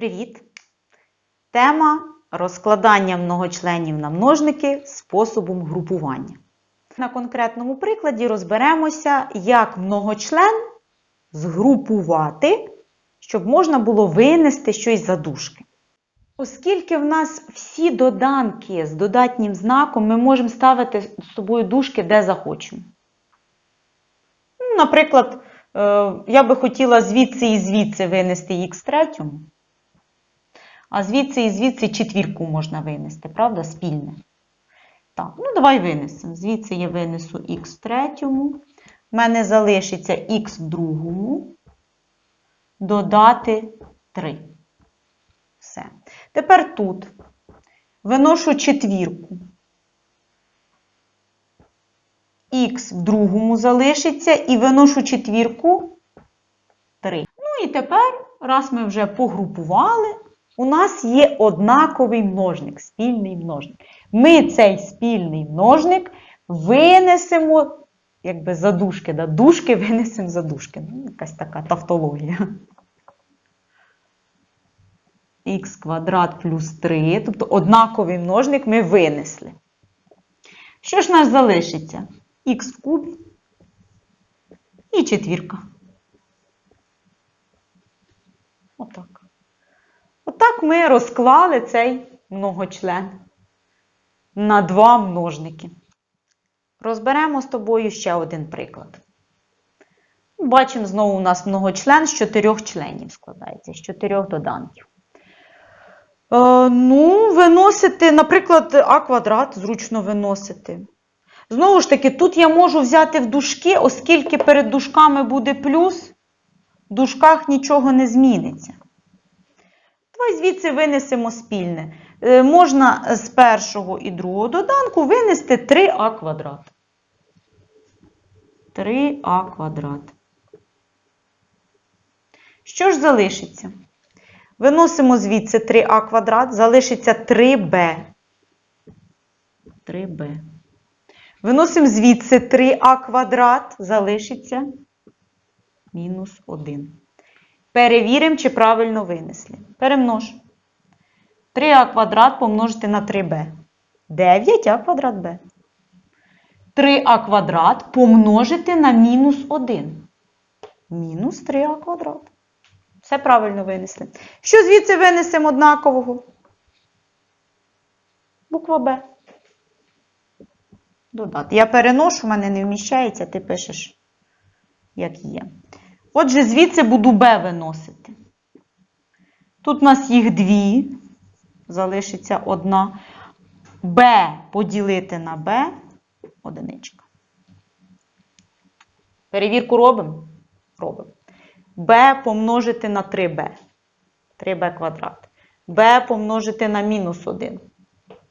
Привіт! Тема розкладання многочленів на множники способом групування. На конкретному прикладі розберемося, як многочлен згрупувати, щоб можна було винести щось за дужки. Оскільки в нас всі доданки з додатнім знаком, ми можемо ставити з собою дужки де захочемо. Ну, Наприклад, е, я би хотіла звідси і звідси винести х третьому, а звідси і звідси четвірку можна винести, правда, спільне. Так, ну давай винесемо. Звідси я винесу х в третьому. В мене залишиться х в другому. Додати 3. Все. Тепер тут виношу четвірку. Х в другому залишиться і виношу четвірку 3. Ну і тепер, раз ми вже погрупували, у нас є однаковий множник, спільний множник. Ми цей спільний множник винесемо, якби за дужки, да? дужки винесемо за дужки. Ну, якась така тавтологія. х квадрат плюс 3, тобто однаковий множник ми винесли. Що ж нас залишиться? х в кубі і четвірка. Отак. Ми розклали цей многочлен на два множники. Розберемо з тобою ще один приклад. Бачимо, знову у нас многочлен з чотирьох членів складається, з чотирьох доданків. Е, ну, виносити, наприклад, а квадрат зручно виносити. Знову ж таки, тут я можу взяти в дужки, оскільки перед дужками буде плюс, в дужках нічого не зміниться. Давай звідси винесемо спільне. Е, можна з першого і другого доданку винести 3а квадрат. 3а квадрат. Що ж залишиться? Виносимо звідси 3а квадрат, залишиться 3b. 3b. Виносимо звідси 3а квадрат, залишиться мінус 1. Перевіримо, чи правильно винесли. Перемнож. 3а квадрат помножити на 3b. 9а квадрат b. 3а квадрат помножити на мінус 1. Мінус 3а квадрат. Все правильно винесли. Що звідси винесемо однакового? Буква Б. Додати. Я переношу, в мене не вміщається, ти пишеш, як є. Отже, звідси буду Б виносити. Тут у нас їх дві, залишиться одна. Б поділити на Б одиничка. Перевірку робимо? Робимо. b помножити на 3b. 3b квадрат. b помножити на мінус 1.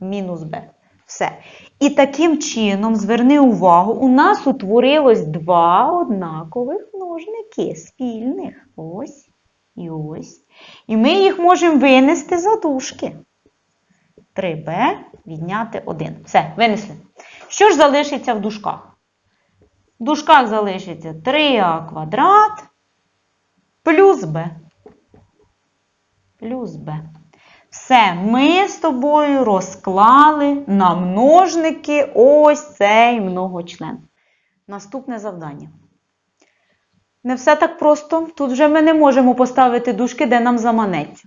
Мінус b. Все. І таким чином, зверни увагу, у нас утворилось два однакових множники спільних. Ось і ось. І ми їх можемо винести за дужки. 3b відняти 1. Все, винесли. Що ж залишиться в дужках? В дужках залишиться 3а квадрат плюс b. Плюс b. Все, ми з тобою розклали на множники ось цей многочлен. Наступне завдання. Не все так просто. Тут вже ми не можемо поставити дужки, де нам заманеться.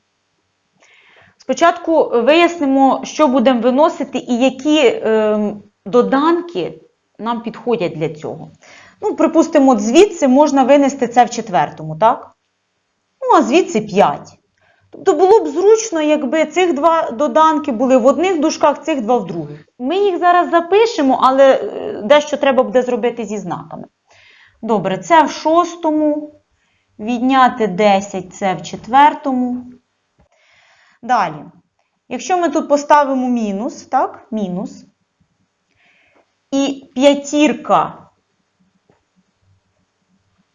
Спочатку вияснимо, що будемо виносити і які е, доданки нам підходять для цього. Ну, припустимо, звідси можна винести це в четвертому, так? Ну, а звідси 5. Тобто було б зручно, якби цих два доданки були в одних дужках, цих два в других. Ми їх зараз запишемо, але е, дещо треба буде зробити зі знаками. Добре, це в шостому. Відняти 10 це в четвертому. Далі. Якщо ми тут поставимо мінус, так, мінус, і п'ятірка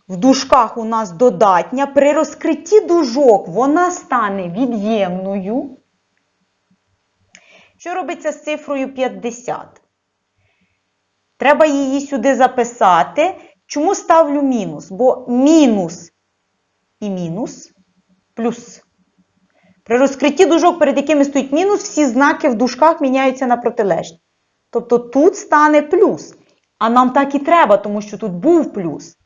в дужках у нас додатня, при розкритті дужок вона стане від'ємною. Що робиться з цифрою 50? Треба її сюди записати. Чому ставлю мінус? Бо мінус і мінус плюс При розкритті дужок, перед якими стоїть мінус, всі знаки в дужках міняються на протилежні. Тобто тут стане плюс. А нам так і треба, тому що тут був плюс.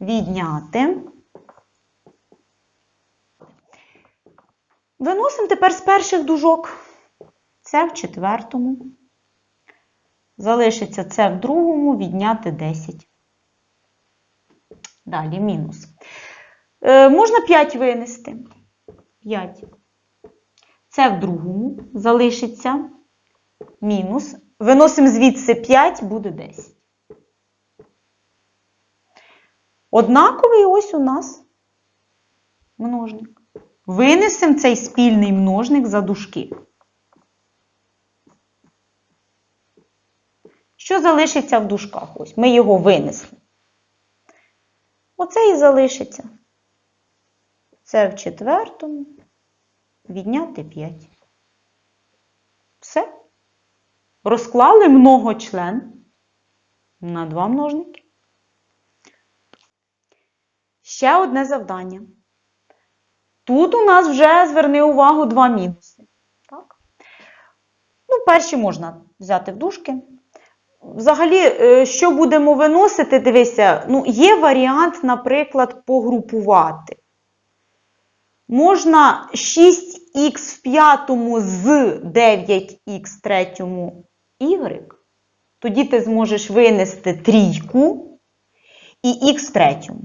Відняти. Виносимо тепер з перших дужок. Це в четвертому. Залишиться це в другому, відняти 10. Далі мінус. Е, можна 5 винести. 5. Це в другому залишиться мінус. Виносимо звідси 5, буде 10. Однаковий ось у нас множник. Винесемо цей спільний множник за дужки. Що залишиться в дужках? Ось ми його винесли. Оце і залишиться. Це в четвертому. Відняти 5. Все. Розклали многочлен на два множники. Ще одне завдання. Тут у нас вже зверни увагу два мінуси. Так? Ну, перші можна взяти в дужки. Взагалі, е, що будемо виносити, дивися, ну, є варіант, наприклад, погрупувати. Можна 6х в п'ятому з 9х в третьому y. Тоді ти зможеш винести трійку і х в третьому.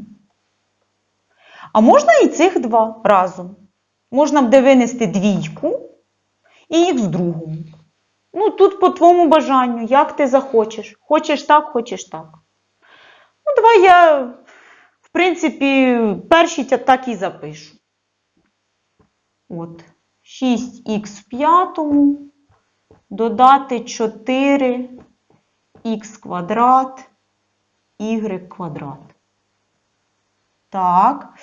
А можна і цих два разом. Можна буде винести двійку і х в другому. Ну, тут по твоєму бажанню, як ти захочеш. Хочеш так, хочеш так. Ну, давай я, в принципі, перші так і запишу. От, 6х в п'ятому, додати 4х квадрат, y квадрат. Так.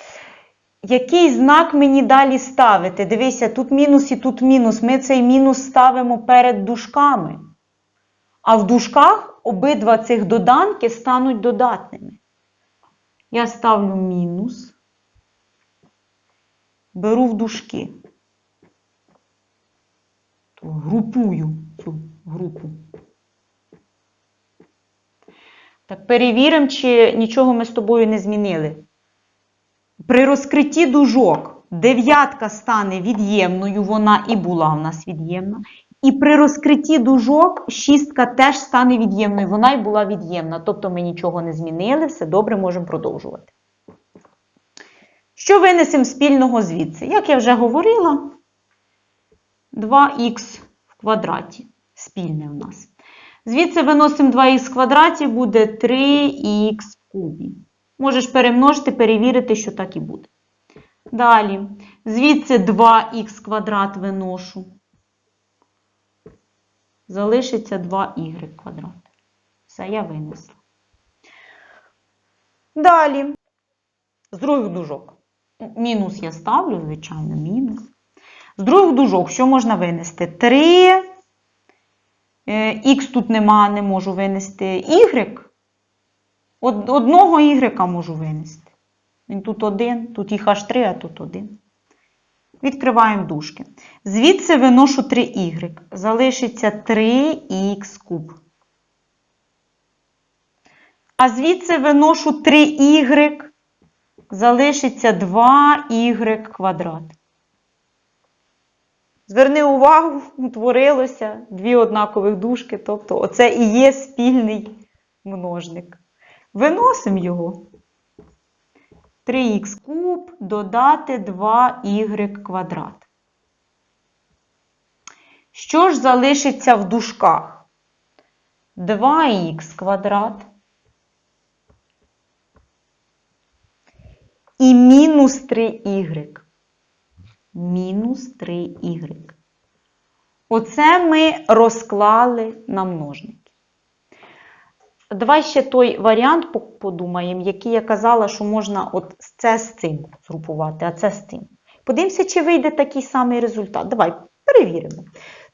Який знак мені далі ставити? Дивися, тут мінус і тут мінус. Ми цей мінус ставимо перед дужками. А в дужках обидва цих доданки стануть додатними. Я ставлю мінус, беру в дужки. Групую цю групу. Так, перевіримо, чи нічого ми з тобою не змінили. При розкритті дужок дев'ятка стане від'ємною, вона і була в нас від'ємна. І при розкритті дужок шістка теж стане від'ємною, вона і була від'ємна. Тобто ми нічого не змінили, все добре, можемо продовжувати. Що винесемо спільного звідси? Як я вже говорила, 2х в квадраті спільне в нас. Звідси виносимо 2х в квадраті, буде 3х в кубі. Можеш перемножити, перевірити, що так і буде. Далі. Звідси 2х квадрат виношу. Залишиться 2y квадрат. Все, я винесла. Далі. З других дужок. Мінус я ставлю, звичайно, мінус. З других дужок, що можна винести? 3. Х тут нема, не можу винести. Y. Од- Одного Y можу винести. Він тут один, тут їх аж три, а тут один. Відкриваємо дужки. Звідси виношу 3y. Залишиться 3х куб. А звідси виношу 3y. Залишиться 2y квадрат. Зверни увагу, утворилося дві однакових дужки, тобто оце і є спільний множник. Виносимо його. 3х куб додати 2y квадрат. Що ж залишиться в дужках? 2х квадрат і мінус 3y. Мінус 3y. Оце ми розклали на множники. Давай ще той варіант подумаємо, який я казала, що можна от це з цим згрупувати, а це з цим. Подивимося, чи вийде такий самий результат. Давай перевіримо.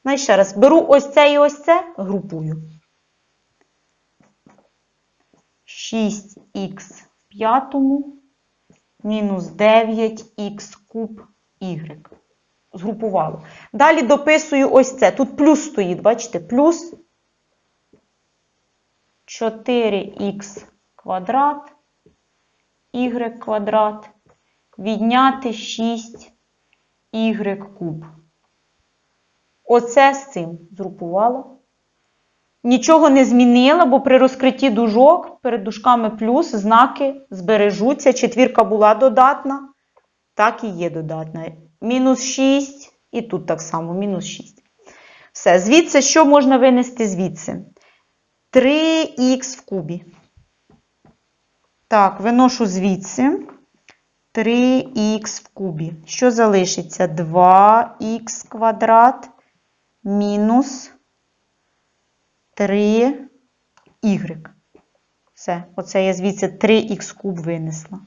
Значить, ще раз, беру ось це і ось це, групую. 6х в п'ятому мінус 9х куб y. згрупувало. Далі дописую ось це. Тут плюс стоїть, бачите, плюс 4х квадрат, y квадрат, відняти 6y куб. Оце з цим згрупувала. Нічого не змінила, бо при розкритті дужок перед дужками плюс знаки збережуться. Четвірка була додатна, так і є додатна. Мінус 6, і тут так само, мінус 6. Все, звідси що можна винести звідси? 3х в кубі. Так, виношу звідси 3х в кубі. Що залишиться? 2х квадрат мінус 3y. Все, оце я звідси 3х куб винесла.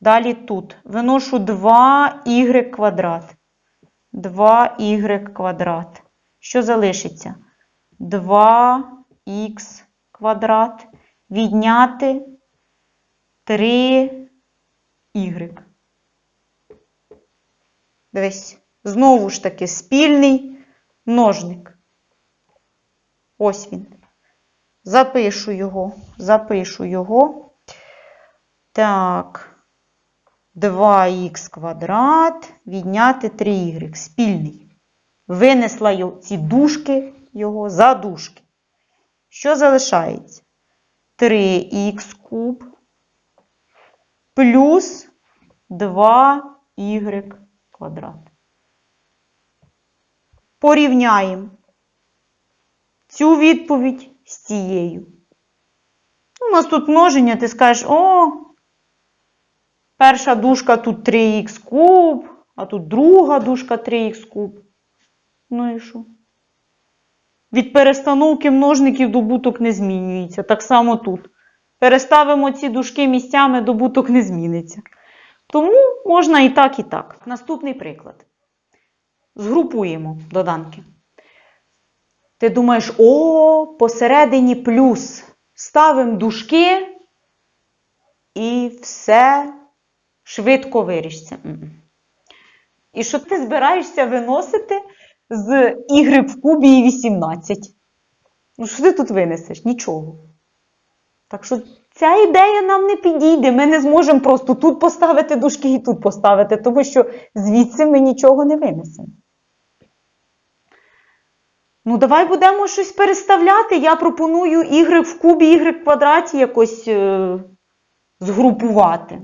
Далі тут виношу 2y квадрат. 2y квадрат. Що залишиться? 2х квадрат відняти 3y. Дивись, знову ж таки спільний множник. Ось він. Запишу його, запишу його. Так, 2х квадрат відняти 3y. Спільний. Винесла ці дужки його за дужки. Що залишається? 3х куб плюс 2y квадрат. Порівняємо цю відповідь з цією. У нас тут множення, ти скажеш, о, перша дужка тут 3х куб, а тут друга дужка 3х куб. Ну і що? Від перестановки множників добуток не змінюється. Так само тут. Переставимо ці дужки місцями, добуток не зміниться. Тому можна і так, і так. Наступний приклад. Згрупуємо доданки. Ти думаєш, о, посередині плюс. Ставимо дужки і все швидко вирішиться. І що ти збираєшся виносити з y в кубі і 18? Ну, що ти тут винесеш? Нічого. Так що ця ідея нам не підійде. Ми не зможемо просто тут поставити дужки і тут поставити, тому що звідси ми нічого не винесемо. Ну, давай будемо щось переставляти. Я пропоную y в кубі, y в квадраті якось е, згрупувати.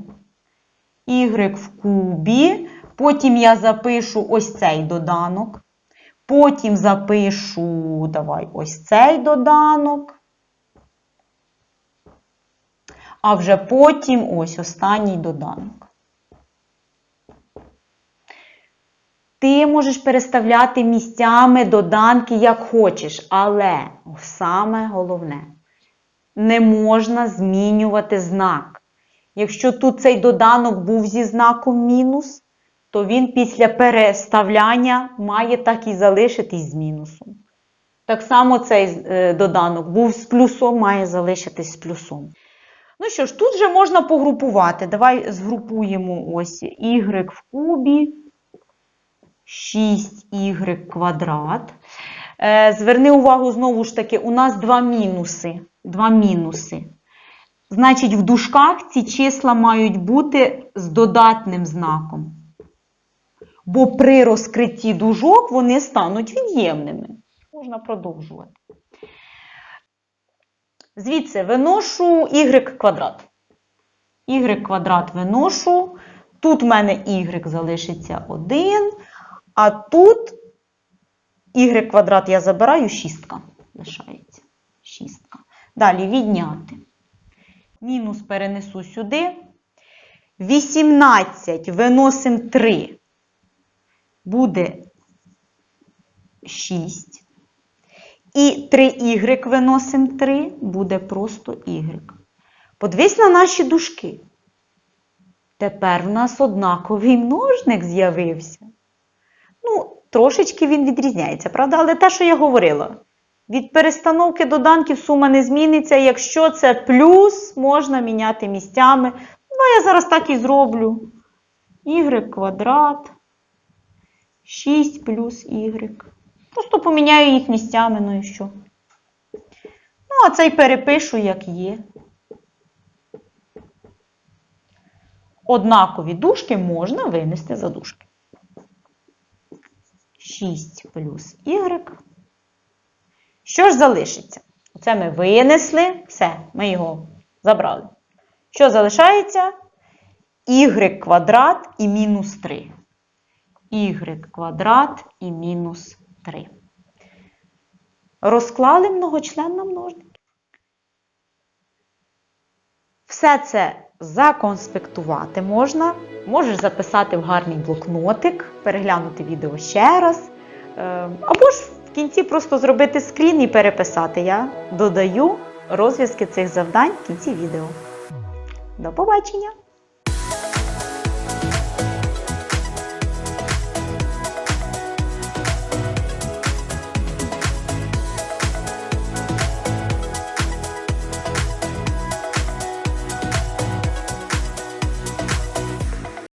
Y в кубі. Потім я запишу ось цей доданок. Потім запишу, давай, ось цей доданок. А вже потім ось останній доданок. Ти можеш переставляти місцями доданки, як хочеш, але саме головне, не можна змінювати знак. Якщо тут цей доданок був зі знаком мінус, то він після переставляння має так і залишитись з мінусом. Так само цей е, доданок був з плюсом, має залишитись з плюсом. Ну що ж, тут вже можна погрупувати. Давай згрупуємо ось y в кубі. 6y квадрат. Е, Зверни увагу, знову ж таки, у нас два мінуси. Два мінуси. Значить, в дужках ці числа мають бути з додатним знаком. Бо при розкритті дужок вони стануть від'ємними. Можна продовжувати. Звідси виношу y квадрат. y квадрат виношу. Тут в мене y залишиться 1. А тут y квадрат я забираю, шістка лишається. Шістка. Далі відняти. Мінус перенесу сюди. 18 виносимо 3. Буде 6. І 3y виносимо 3, буде просто y. Подивись на наші дужки. Тепер в нас однаковий множник з'явився. Ну, трошечки він відрізняється, правда? Але те, що я говорила, від перестановки доданків сума не зміниться. Якщо це плюс, можна міняти місцями. Ну, я зараз так і зроблю. y квадрат 6 плюс y. Просто поміняю їх місцями, ну і що. Ну, а цей перепишу, як є. Однакові дужки можна винести за дужки. 6 плюс y. Що ж залишиться? Це ми винесли, все, ми його забрали. Що залишається? y квадрат і мінус 3. Y квадрат і мінус 3. Розклали многочлен на множники. Все це законспектувати можна. Можеш записати в гарний блокнотик, переглянути відео ще раз. Е, Або ж в кінці просто зробити скрін і переписати. Я додаю розв'язки цих завдань в кінці відео. До побачення!